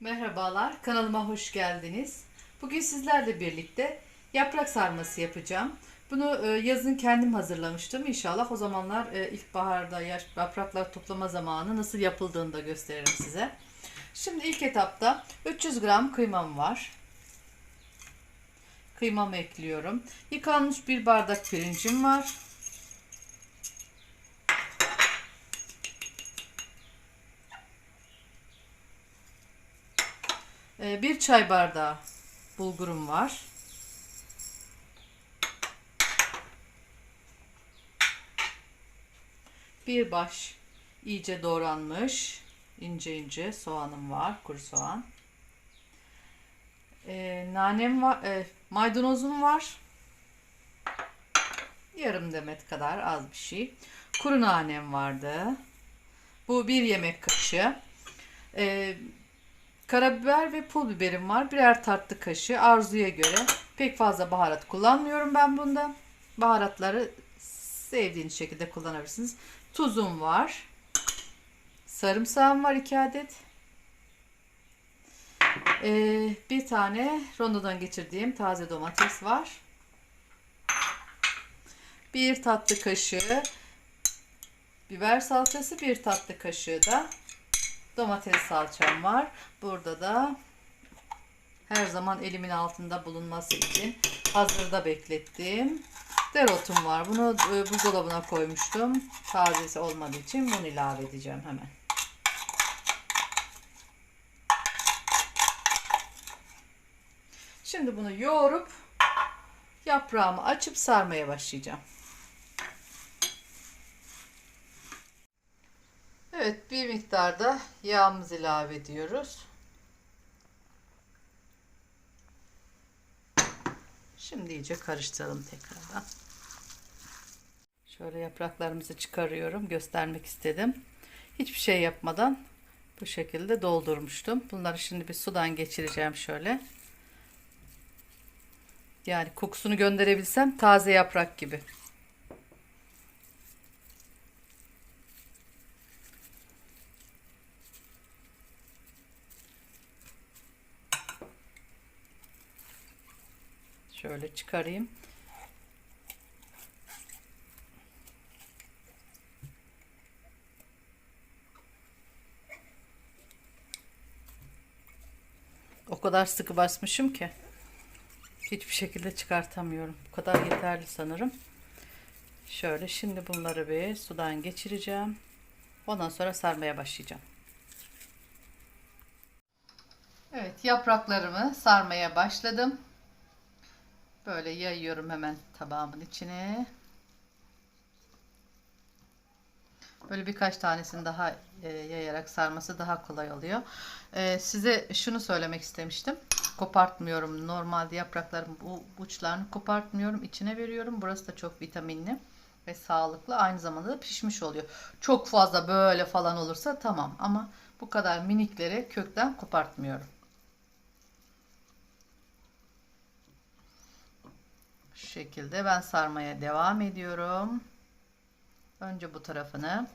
Merhabalar, kanalıma hoş geldiniz. Bugün sizlerle birlikte yaprak sarması yapacağım. Bunu e, yazın kendim hazırlamıştım. İnşallah o zamanlar e, ilkbaharda yapraklar toplama zamanı nasıl yapıldığını da gösteririm size. Şimdi ilk etapta 300 gram kıymam var. Kıymamı ekliyorum. Yıkanmış bir bardak pirincim var. Bir çay bardağı bulgurum var. Bir baş iyice doğranmış ince ince soğanım var, kuru soğan. Ee, nanem var, e, maydanozum var. Yarım demet kadar az bir şey. Kuru nanem vardı. Bu bir yemek kaşığı. Ee, Karabiber ve pul biberim var. Birer tatlı kaşığı arzuya göre. Pek fazla baharat kullanmıyorum ben bunda. Baharatları sevdiğiniz şekilde kullanabilirsiniz. Tuzum var. Sarımsağım var 2 adet. Ee, bir tane rondodan geçirdiğim taze domates var. Bir tatlı kaşığı biber salçası, bir tatlı kaşığı da domates salçam var. Burada da her zaman elimin altında bulunması için hazırda beklettim. Dereotum var. Bunu e, buzdolabına koymuştum. Tazesi olmadığı için bunu ilave edeceğim hemen. Şimdi bunu yoğurup yaprağımı açıp sarmaya başlayacağım. Evet bir miktarda yağımızı ilave ediyoruz. Şimdi iyice karıştıralım tekrardan. Şöyle yapraklarımızı çıkarıyorum. Göstermek istedim. Hiçbir şey yapmadan bu şekilde doldurmuştum. Bunları şimdi bir sudan geçireceğim şöyle. Yani kokusunu gönderebilsem taze yaprak gibi. Şöyle çıkarayım. O kadar sıkı basmışım ki hiçbir şekilde çıkartamıyorum. Bu kadar yeterli sanırım. Şöyle şimdi bunları bir sudan geçireceğim. Ondan sonra sarmaya başlayacağım. Evet yapraklarımı sarmaya başladım. Böyle yayıyorum hemen tabağımın içine. Böyle birkaç tanesini daha e, yayarak sarması daha kolay oluyor. E, size şunu söylemek istemiştim. Kopartmıyorum. Normalde yaprakların bu uçlarını kopartmıyorum. İçine veriyorum. Burası da çok vitaminli ve sağlıklı. Aynı zamanda da pişmiş oluyor. Çok fazla böyle falan olursa tamam. Ama bu kadar minikleri kökten kopartmıyorum. Şekilde ben sarmaya devam ediyorum. Önce bu tarafını.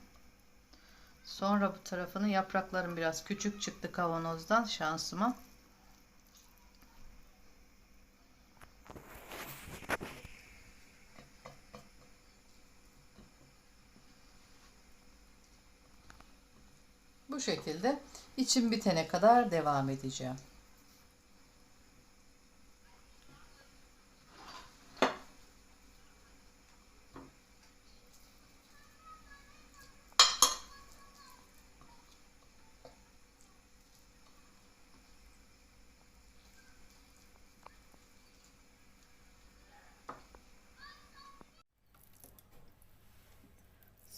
Sonra bu tarafını yapraklarım biraz küçük çıktı kavanozdan şansıma. Bu şekilde içim bitene kadar devam edeceğim.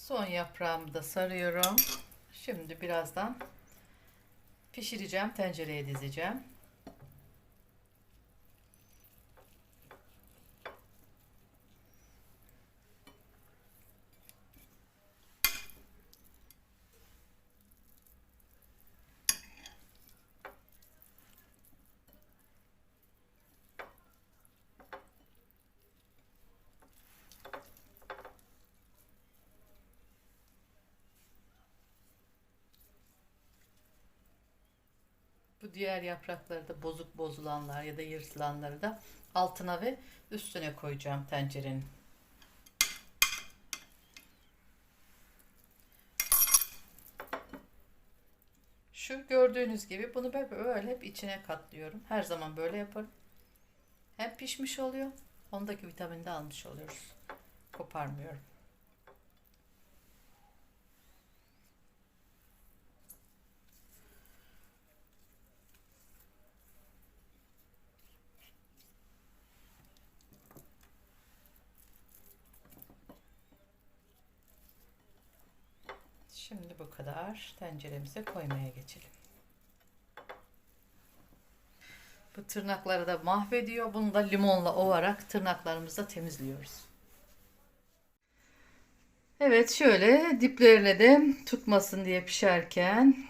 Son yaprağımı da sarıyorum. Şimdi birazdan pişireceğim. Tencereye dizeceğim. Bu diğer yaprakları da bozuk bozulanlar ya da yırtılanları da altına ve üstüne koyacağım tencerenin. Şu gördüğünüz gibi bunu böyle hep içine katlıyorum. Her zaman böyle yaparım. Hem pişmiş oluyor. Ondaki vitamini de almış oluyoruz. Koparmıyorum. Şimdi bu kadar. Tenceremize koymaya geçelim. Bu tırnakları da mahvediyor. Bunu da limonla ovarak tırnaklarımızı da temizliyoruz. Evet şöyle diplerine de tutmasın diye pişerken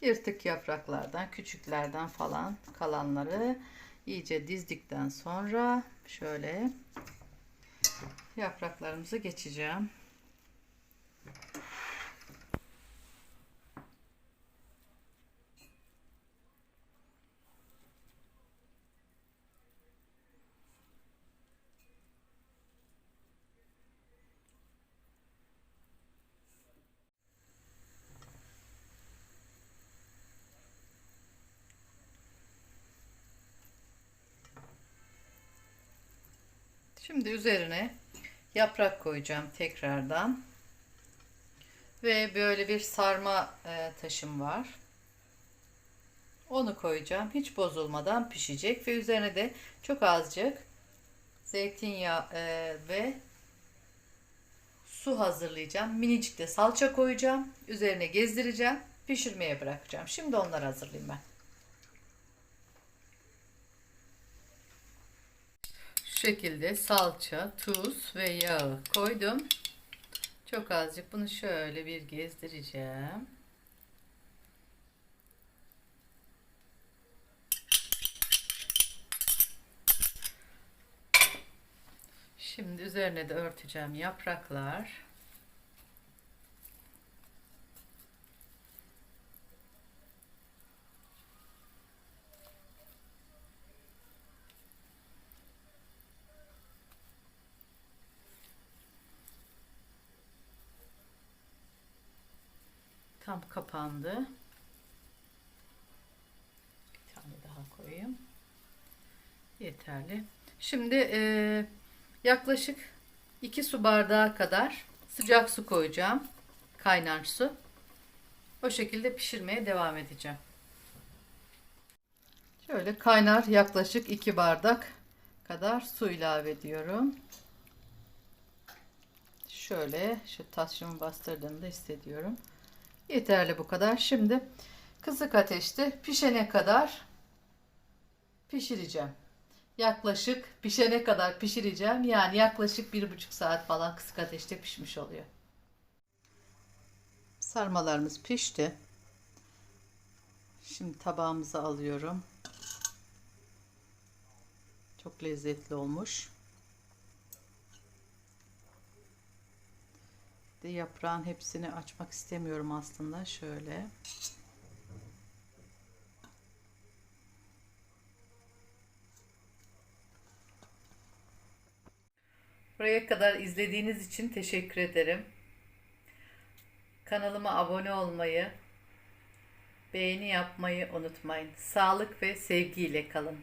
yırtık yapraklardan, küçüklerden falan kalanları iyice dizdikten sonra şöyle yapraklarımızı geçeceğim. Şimdi üzerine yaprak koyacağım tekrardan. Ve böyle bir sarma e, taşım var. Onu koyacağım. Hiç bozulmadan pişecek ve üzerine de çok azıcık zeytinyağı e, ve su hazırlayacağım. Minicik de salça koyacağım. Üzerine gezdireceğim. Pişirmeye bırakacağım. Şimdi onları hazırlayayım ben. Şekilde salça, tuz ve yağı koydum. Çok azıcık bunu şöyle bir gezdireceğim. Şimdi üzerine de örteceğim yapraklar. Tam kapandı. Bir tane daha koyayım. Yeterli. Şimdi e, yaklaşık 2 su bardağı kadar sıcak su koyacağım. Kaynar su. O şekilde pişirmeye devam edeceğim. Şöyle kaynar yaklaşık 2 bardak kadar su ilave ediyorum. Şöyle şu taşımı bastırdığımda hissediyorum. Yeterli bu kadar. Şimdi kısık ateşte pişene kadar pişireceğim. Yaklaşık pişene kadar pişireceğim. Yani yaklaşık bir buçuk saat falan kısık ateşte pişmiş oluyor. Sarmalarımız pişti. Şimdi tabağımıza alıyorum. Çok lezzetli olmuş. De yaprağın hepsini açmak istemiyorum aslında. Şöyle. Buraya kadar izlediğiniz için teşekkür ederim. Kanalıma abone olmayı, beğeni yapmayı unutmayın. Sağlık ve sevgiyle kalın.